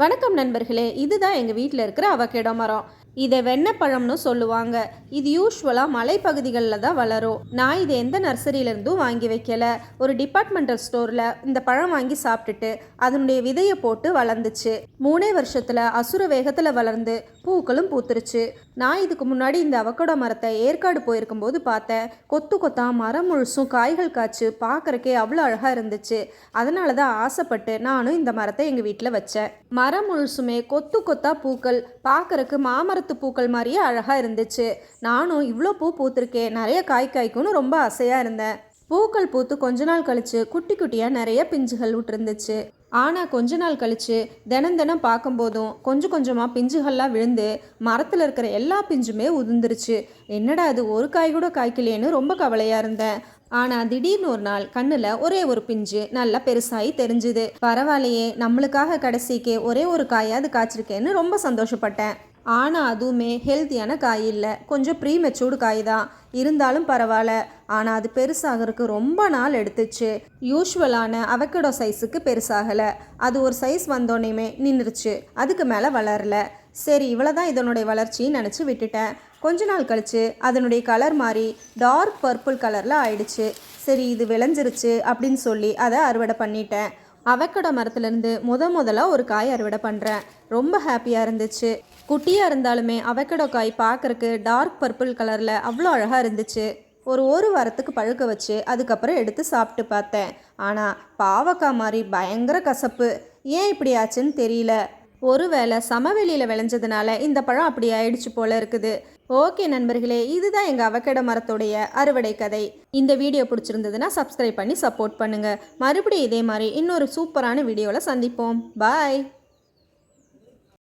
வணக்கம் நண்பர்களே இதுதான் எங்கள் வீட்டில் இருக்கிற அவகேடோ மரம். இதை வெண்ணப்பழம்னு சொல்லுவாங்க. இது யூஸ்வலாக மலைப்பகுதிகளில் தான் வளரும். நான் இது எந்த நர்சரியிலேருந்தும் வாங்கி வைக்கல. ஒரு டிபார்ட்மெண்டல் ஸ்டோரில் இந்த பழம் வாங்கி சாப்பிட்டுட்டு அதனுடைய விதையை போட்டு வளர்ந்துச்சு. மூணே வருஷத்தில் அசுர வேகத்தில் வளர்ந்து பூக்களும் பூத்துருச்சு. நான் இதுக்கு முன்னாடி இந்த அவக்கோட மரத்தை ஏற்காடு போயிருக்கும்போது பார்த்தேன். கொத்து கொத்தா மரம் முழுசும் காய்கள் காய்ச்சி பார்க்கறக்கே அவ்வளோ அழகாக இருந்துச்சு. அதனால தான் ஆசைப்பட்டு நானும் இந்த மரத்தை எங்கள் வீட்டில் வச்சேன். மரம் முழுசுமே கொத்து கொத்தா பூக்கள் பார்க்கறக்கு மாமரத்து பூக்கள் மாதிரியே அழகாக இருந்துச்சு. நானும் இவ்வளோ பூ பூத்திருக்கேன் நிறைய காய் காய்க்கும்னு ரொம்ப ஆசையாக இருந்தேன். பூக்கள் பூத்து கொஞ்ச நாள் கழிச்சு குட்டி குட்டியாக நிறைய பிஞ்சுகள் விட்டுருந்துச்சு ஆனால் கொஞ்ச நாள் கழிச்சு தினம் தினம் பார்க்கும்போதும் கொஞ்சம் கொஞ்சமாக பிஞ்சுகள்லாம் விழுந்து மரத்தில் இருக்கிற எல்லா பிஞ்சுமே உதிர்ந்துருச்சு. என்னடா அது ஒரு காய் கூட காய்க்கலையேன்னு ரொம்ப கவலையாக இருந்தேன். ஆனால் திடீர்னு ஒரு நாள் கண்ணில் ஒரே ஒரு பிஞ்சு நல்லா பெருசாகி தெரிஞ்சுது. பரவாயில்லையே நம்மளுக்காக கடைசிக்கு ஒரே ஒரு காயாவது காய்ச்சிருக்கேன்னு ரொம்ப சந்தோஷப்பட்டேன். ஆனால் அதுவுமே ஹெல்த்தியான காய் இல்லை. கொஞ்சம் ப்ரீ மெச்சூர்டு காய் தான். இருந்தாலும் பரவாயில்ல. ஆனால் அது பெருசாகிறதுக்கு ரொம்ப நாள் எடுத்துச்சு. யூஸ்வலான அவக்கடோ சைஸுக்கு பெருசாகலை. அது ஒரு சைஸ் வந்தோடனேமே நின்றுச்சு. அதுக்கு மேலே வளரல. சரி இவ்வளோதான் இதனுடைய வளர்ச்சின்னு நினச்சி விட்டுட்டேன். கொஞ்ச நாள் கழிச்சு அதனுடைய கலர் மாறி டார்க் பர்பிள் கலரில் ஆயிடுச்சு. சரி இது விளைஞ்சிருச்சு அப்படின்னு சொல்லி அதை அறுவடை பண்ணிட்டேன். அவக்கடோ மரத்துலேருந்து முத முதல்ல ஒரு காய் அறுவடை பண்ணுறேன் ரொம்ப ஹாப்பியாக இருந்துச்சு. குட்டியாக இருந்தாலுமே அவக்கடோ காய் பார்க்கறக்கு டார்க் பர்பிள் கலரில் அவ்வளோ அழகாக இருந்துச்சு. ஒரு ஒரு வாரத்துக்கு பழுக்க வச்சு அதுக்கப்புறம் எடுத்து சாப்பிட்டு பார்த்தேன். ஆனால் பாவக்காய் மாதிரி பயங்கர கசப்பு. ஏன் இப்படி ஆச்சுன்னு தெரியல. ஒருவேளை சமவெளியில் விளைஞ்சதுனால இந்த பழம் அப்படி ஆயிடுச்சு போல இருக்குது. ஓகே நண்பர்களே இதுதான் எங்கள் அவக்கட மரத்துடைய அறுவடை கதை. இந்த வீடியோ பிடிச்சிருந்ததுன்னா சப்ஸ்கிரைப் பண்ணி சப்போர்ட் பண்ணுங்கள் மறுபடியும் இதே மாதிரி இன்னொரு சூப்பரான வீடியோவில் சந்திப்போம். பாய்